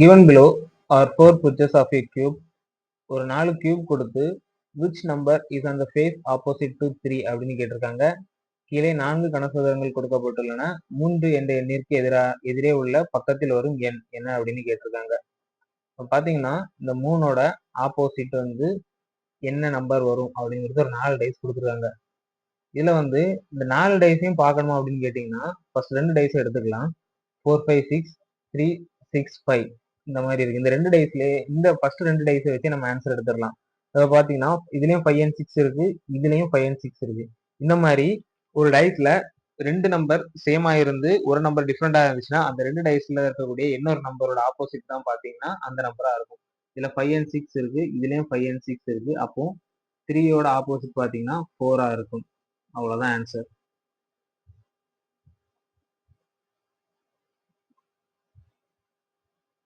Given below are four pictures of a cube. ஒரு நாலு cube கொடுத்து which number is on the face opposite to three அப்படின்னு கேட்டிருக்காங்க. கீழே நான்கு கனசதுரங்கள் கொடுக்கப்பட்டுள்ளன. மூன்று என்ற எண்ணிற்கு எதிரா எதிரே உள்ள பக்கத்தில் வரும் எண் என்ன அப்படின்னு கேட்டிருக்காங்க. இப்போ பார்த்தீங்கன்னா இந்த மூணோட ஆப்போசிட் வந்து என்ன நம்பர் வரும் அப்படிங்கிறது ஒரு நாலு டைஸ் கொடுத்துருக்காங்க. இதில் வந்து இந்த நாலு டைஸையும் பார்க்கணுமா அப்படின்னு கேட்டிங்கன்னா ஃபர்ஸ்ட் ரெண்டு டைஸ் எடுத்துக்கலாம். Four five six three six five இந்த மாதிரி இருக்கு. இந்த ரெண்டு டைஸ்லயே இந்த ஃபர்ஸ்ட் ரெண்டு டைஸை வச்சு நம்ம ஆன்சர் எடுத்துடலாம். அதை பார்த்தீங்கன்னா இதுலயும் ஃபைவ் அண்ட் சிக்ஸ் இருக்கு இதுலயும் ஃபைவ் அண்ட் சிக்ஸ் இருக்கு. இந்த மாதிரி ஒரு டைஸ்ல ரெண்டு நம்பர் சேமா இருந்து ஒரு நம்பர் டிஃப்ரெண்டா இருந்துச்சுன்னா அந்த ரெண்டு டைஸ்ல இருக்கக்கூடிய இன்னொரு நம்பரோட ஆப்போசிட் தான் பாத்தீங்கன்னா அந்த நம்பரா இருக்கும். இதுல ஃபைவ் அண்ட் சிக்ஸ் இருக்கு இதுலயும் ஃபைவ் அண்ட் சிக்ஸ் இருக்கு. அப்போ த்ரீயோட ஆப்போசிட் பாத்தீங்கன்னா ஃபோரா இருக்கும். அவ்வளவுதான் ஆன்சர்